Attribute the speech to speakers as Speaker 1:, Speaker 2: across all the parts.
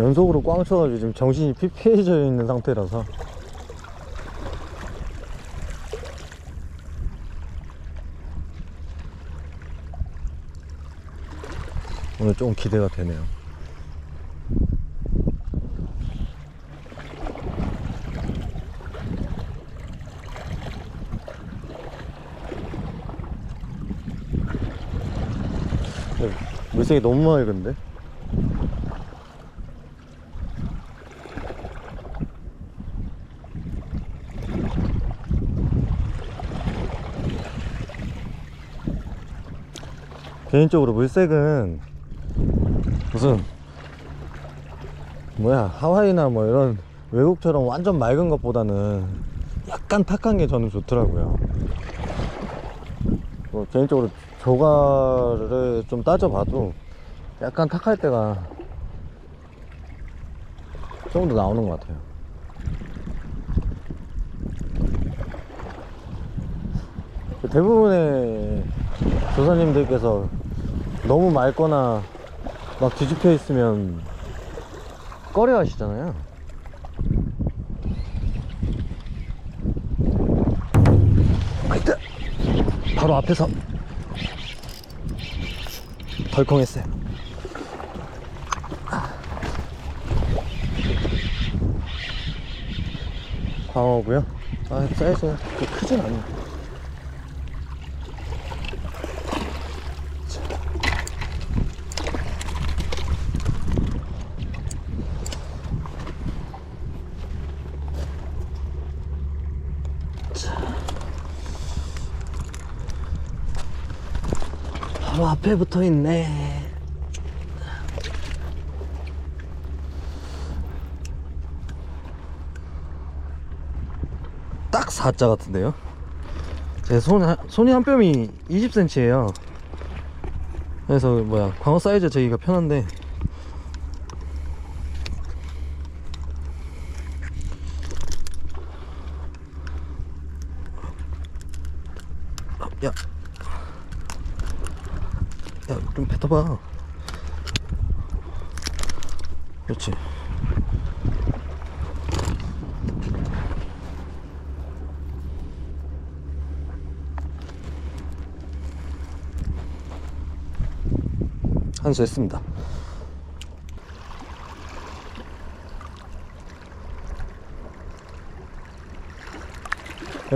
Speaker 1: 연속으로 꽝 쳐가지고 지금 정신이 피폐해져 있는 상태라서 오늘 좀 기대가 되네요. 물색이 너무 맑은데? 개인적으로 물색은 무슨 뭐야 하와이나 뭐 이런 외국처럼 완전 맑은 것보다는 약간 탁한 게 저는 좋더라고요. 뭐 개인적으로 조가를 좀 따져봐도 약간 탁할 때가 조금 더 나오는 것 같아요. 대부분의 조사님들께서 너무 맑거나 막 뒤집혀 있으면 꺼려 하시잖아요. 바로 앞에서 덜컹했어요. 광어고요. 아, 사이즈가 크진 않네. 바로 앞에 붙어 있네. 딱 4자 같은데요? 제 손, 한- 손이 한 뼘이 20cm예요. 그래서 뭐야 광어 사이즈 재기가 편한데 야, 야, 좀 뱉어봐. 그렇지. 한수 했습니다.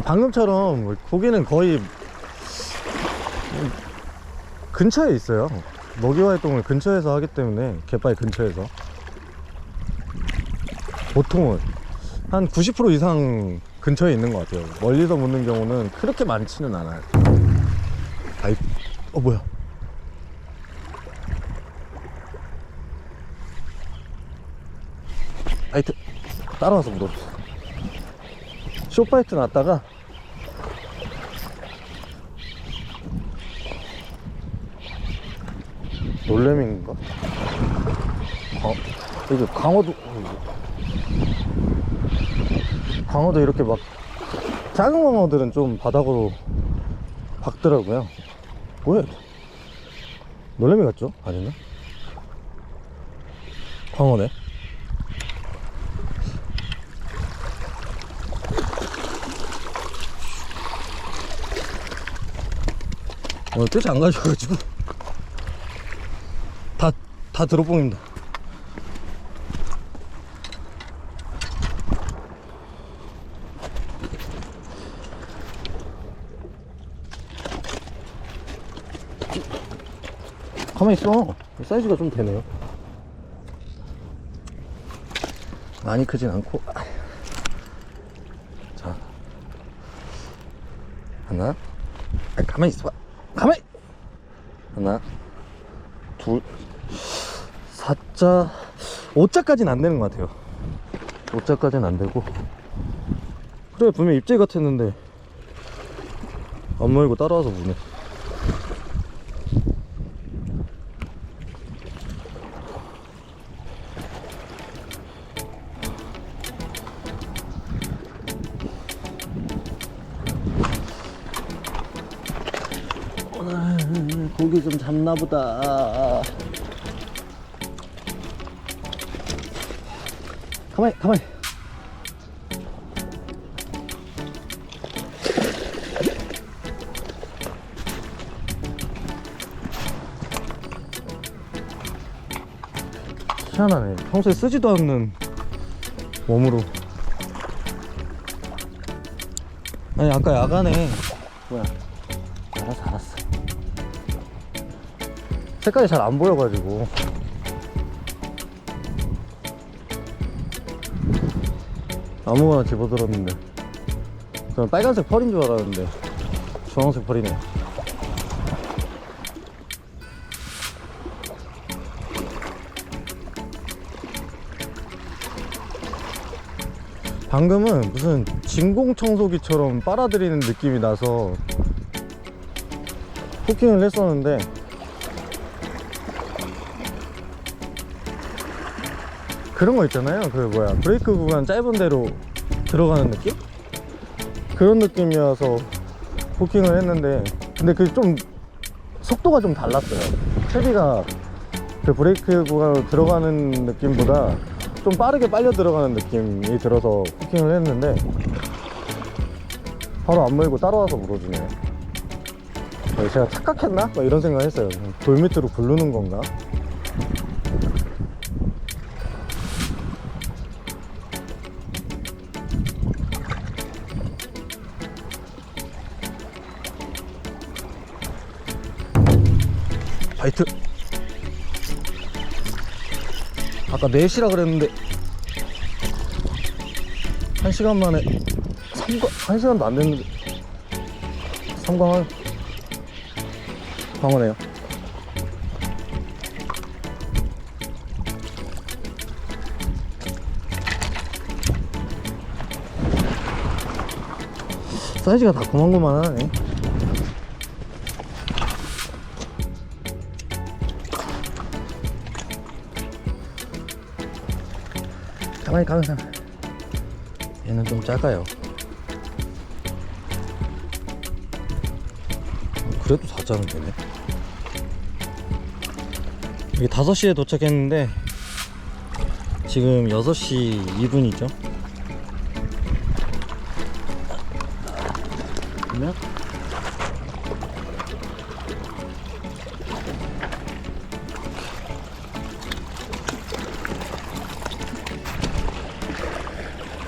Speaker 1: 방금처럼 고기는 거의 근처에 있어요. 먹이 활동을 근처에서 하기 때문에 갯바위 근처에서 보통은 한 90% 이상 근처에 있는 것 같아요. 멀리서 묻는 경우는 그렇게 많지는 않아요. 아이, 어 뭐야? 아이트 따라와서 묻었어. 쇼파이트 났다가 놀래미인가? 어, 이게 강어도 강어도 이렇게 막 작은 강어들은 좀 바닥으로 박더라고요. 뭐야? 놀래미 같죠? 아니나? 광어네. 오늘 뜻이 안 가져가지고 다, 다 드롭봉입니다. 가만히 있어. 사이즈가 좀 되네요. 많이 크진 않고. 자. 하나. 아, 가만히 있어봐. 가만히! 하나. 둘. 사자. 5자까지는 안 되는 것 같아요. 5자까지는 안 되고. 그래, 분명 입질 같았는데. 안 물고 따라와서. 오늘 고기 좀 잡나 보다. 가만히 가만히. 희한하네. 평소에 쓰지도 않는 웜으로. 아니 아까 야간에 뭐야? 알았어 알았어. 색깔이 잘 안 보여가지고 아무거나 집어들었는데. 저는 빨간색 펄인 줄 알았는데. 주황색 펄이네. 방금은 무슨 진공청소기처럼 빨아들이는 느낌이 나서 포킹을 했었는데 그런 거 있잖아요 그 뭐야 브레이크 구간 짧은 대로 들어가는 느낌? 그런 느낌이어서 포킹을 했는데 근데 그 좀 속도가 좀 달랐어요 채비가 그 브레이크 구간으로 들어가는 느낌보다 좀 빠르게 빨려 들어가는 느낌이 들어서 포킹을 했는데 바로 안 물고 따라와서 물어주네요 어, 제가 착각했나? 막 이런 생각 했어요 돌 밑으로 굴르는 건가? 바이트. 아까 4시라 그랬는데 1시간 만에 3관, 1시간도 안 됐는데 3광을 방어네요. 사이즈가 다 고만고만하네 가만히 가만히 가만히 얘는 좀 작아요. 그래도 4자는 되네. 여기 5시에 도착했는데 지금 6시 2분이죠? 그러면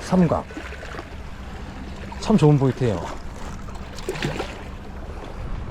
Speaker 1: 삼각. 참 좋은 포인트예요